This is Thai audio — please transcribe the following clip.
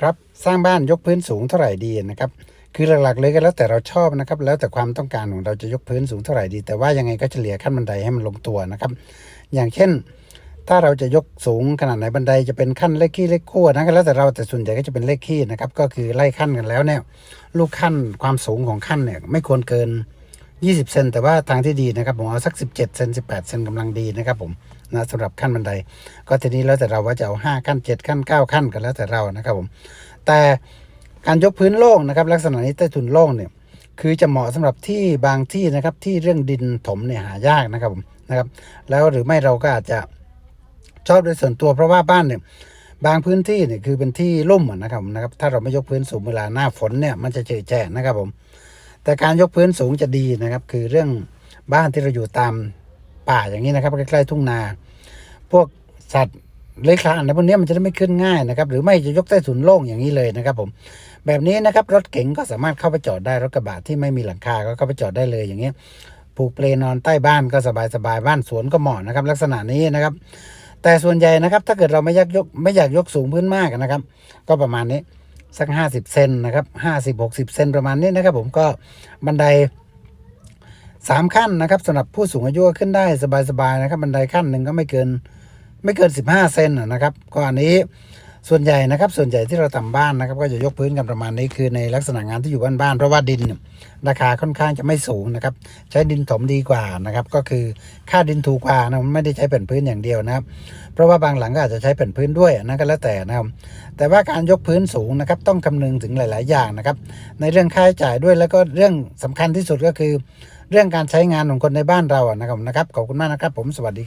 ครับสร้างบ้านยกพื้นสูงเท่าไหร่ดีนะครับคือหลักๆเลยก็แล้วแต่เราชอบนะครับแล้วแต่ความต้องการของเราจะยกพื้นสูงเท่าไหร่ดี แต่ว่ายังไงก็เฉลี่ยขั้นบันไดให้มันลงตัวนะครับ อย่างเช่น ถ้าเราจะยกสูงขนาดไหนบันไดจะเป็นขั้นเลขขี้เลขคู่นะก็แล้วแต่เราแต่ส่วนใหญ่ก็จะเป็นเลขขี้นะครับก็คือไล่ขั้นกันแล้วเนี่ยลูกขั้นความสูงของขั้นเนี่ยไม่ควรเกิน 20 เซนแต่ว่าทางที่ดีนะครับผมเอาสัก 17 เซน18 เซนกำลังดีนะครับผมนะสำหรับขั้นบันได ก็ทีนี้แล้วแต่เราว่าจะเอา 5 ขั้น 7 ขั้น 9 ขั้นกันแล้วแต่เรานะครับผมแต่การยกพื้นโล่งนะครับลักษณะนี้ใต้ถุนโล่งเนี่ยคือจะเหมาะสำหรับที่บางที่นะครับที่เรื่องดินถมเนี่ยหายากนะครับผมนะครับแล้วหรือไม่เราก็อาจจะชอบโดยส่วนตัวเพราะว่าบ้านเนี่ยบางพื้นที่เนี่ยคือเป็นที่ลุ่มนะครับนะครับถ้าเราไม่ยกพื้นสูงเวลาหน้าฝนเนี่ยมันจะเฉยแฉะนะครับผม แต่การยกพื้นสูงจะดีนะครับ คือเรื่องบ้านที่เราอยู่ตามป่าอย่างนี้นะครับใกล้ๆทุ่งนา พวกสัตว์เลื้อยคลานอะพวกนี้มันจะได้ไม่ขึ้นง่ายนะครับ หรือไม่จะยกใต้ถุนโล่งอย่างนี้เลยนะครับ ผม แบบนี้นะครับรถเก๋งก็สามารถเข้าไปจอดได้รถกระบะที่ไม่มีหลังคาก็เข้าไปจอดได้เลยอย่างเงี้ยผูกเปลนอนใต้บ้านก็สบายสบายๆบ้านสวนก็เหมาะนะครับ ลักษณะนี้นะครับ แต่ส่วนใหญ่นะครับ ถ้าเกิดเราไม่อยากยกไม่อยากยกสูงพื้นมากนะครับ ก็ประมาณนี้ สักห้าสิบเซนนะครับห้าสิบหกสิบเซนประมาณนี้นะครับ ผมก็บันไดสามขั้นนะครับสำหรับผู้สูงอายุก็ขึ้นได้สบายๆนะครับ บันไดขั้นหนึ่งก็ไม่เกินไม่เกินสิบห้าเซนนะนะครับก็อันนี้ ส่วนใหญ่นะครับส่วนใหญ่ที่เราทำบ้านนะครับก็จะยกพื้นกันประมาณนี้คือในลักษณะงานที่อยู่บ้านๆเพราะว่าดินราคาค่อนข้างจะไม่สูงนะครับใช้ดินถมดีกว่านะครับก็คือค่าดินถูกกว่านะไม่ได้ใช้แผ่นพื้นอย่างเดียวนะครับ เพราะว่าบางหลังก็อาจจะใช้แผ่นพื้นด้วยนะก็แล้วแต่นะครับแต่ว่าการยกพื้นสูงนะครับต้องคำนึงถึงหลาย ๆ อย่างนะครับในเรื่องค่าใช้จ่ายด้วยแล้วก็เรื่องสำคัญที่สุดก็คือ เรื่องการใช้งานของคนในบ้านเราอะนะครับนะครับขอบคุณมากนะครับ ผมสวัสดีครับ